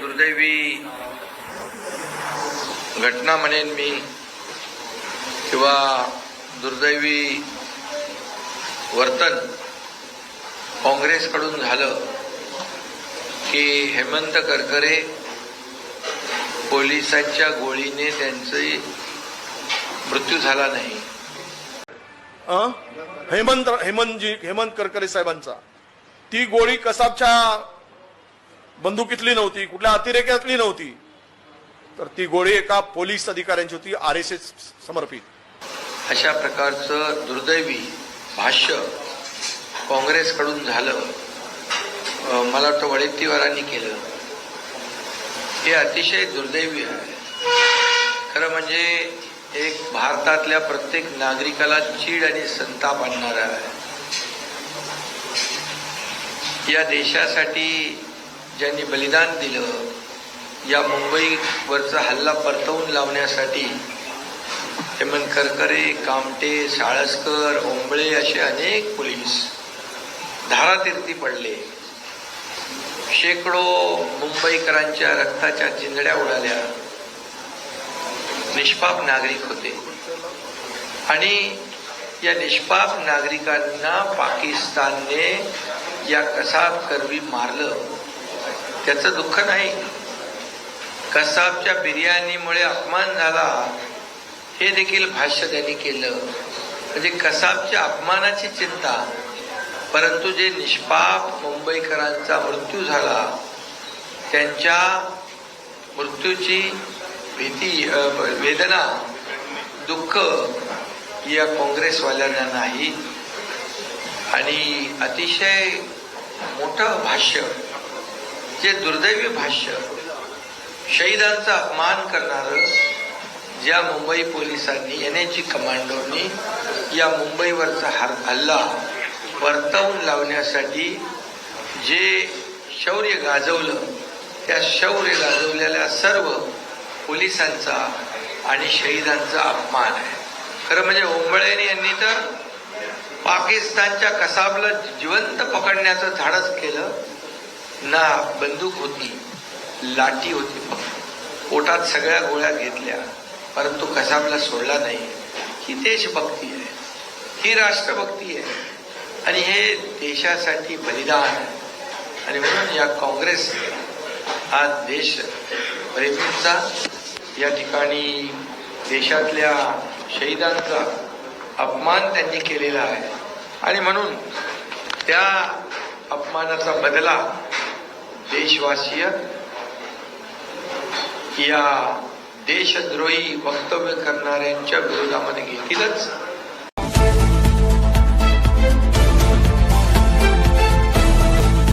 दुर्दैवी घटना म्हणेन मी किंवा दुर्दैवी वर्तन काँग्रेसकडून झालं की हेमंत करकरे पोलिसांच्या गोळीने त्यांचे मृत्यू झाला नाही अं? हेमंत हेमंतजी हेमंत करकरे साहेबांचा ती गोळी कसाबच्या बंदुकीतली नव्हती कुठल्या अतिरेक्यातली नव्हती. तर ती गोळी एका पोलीस अधिकाऱ्यांची होती आर एस एस समर्पित. अशा प्रकारचं दुर्दैवी भाष्य काँग्रेसकडून झालं मला वाटतं वडेट्टीवारांनी केलं. हे अतिशय दुर्दैवी आहे. खरं म्हणजे एक भारतातल्या प्रत्येक नागरिकाला चीड आणि संताप आणणारा आहे. या देशासाठी ज्यांनी बलिदान दिलं या मुंबईवरचा हल्ला परतवून लावण्यासाठी हेमंत करकरे कामटे साळसकर ओंबळे असे अनेक पोलीस धारातीर्थी पडले. शेकडो मुंबईकरांच्या रक्ताच्या चिंधड्या उडाल्या. निष्पाप नागरिक होते. आणि या निष्पाप नागरिकांना पाकिस्तानने या कसाब करवी मारलं. त्याचं दुःख नाही. कसाबच्या बिर्याणीमुळे अपमान झाला. हे देखील भाष्य त्यांनी केलं. म्हणजे कसाबच्या अपमानाची चिंता. परंतु जे निष्पाप मुंबईकरांचा मृत्यू झाला त्यांच्या मृत्यूची भीती वेदना दुःख या काँग्रेसवाल्यांना नाही. आणि अतिशय मोठं भाष्य जे दुर्दैवी भाष्य शहीदांचा अपमान करणारं ज्या मुंबई पोलिसांनी एन एच कमांडोनी या मुंबईवरचा हर हल्ला परतवून लावण्यासाठी जे शौर्य गाजवलं त्या शौर्य गाजवलेल्या सर्व पोलिसांचा आणि शहीदांचा अपमान आहे. खरं म्हणजे ओंबळेने यांनी तर पाकिस्तानच्या कसाबला जिवंत पकडण्याचं धाडस केलं ना बंदूक होती लाठी होती. फक्त पोटात सगळ्या गोळ्या घेतल्या परंतु कसाबला सोडला नाही. ही देशभक्ती आहे. ही राष्ट्रभक्ती आहे. आणि हे देशासाठी बलिदान आहे. आणि म्हणून या काँग्रेस हा देश प्रेमींचा या ठिकाणी देशातल्या शहीदांचा अपमान त्यांनी केलेला आहे. आणि म्हणून त्या अपमानाचा बदला देशवासीय या देशद्रोही वक्तव्य करणाऱ्यांच्या विरोधामध्ये घेतीलच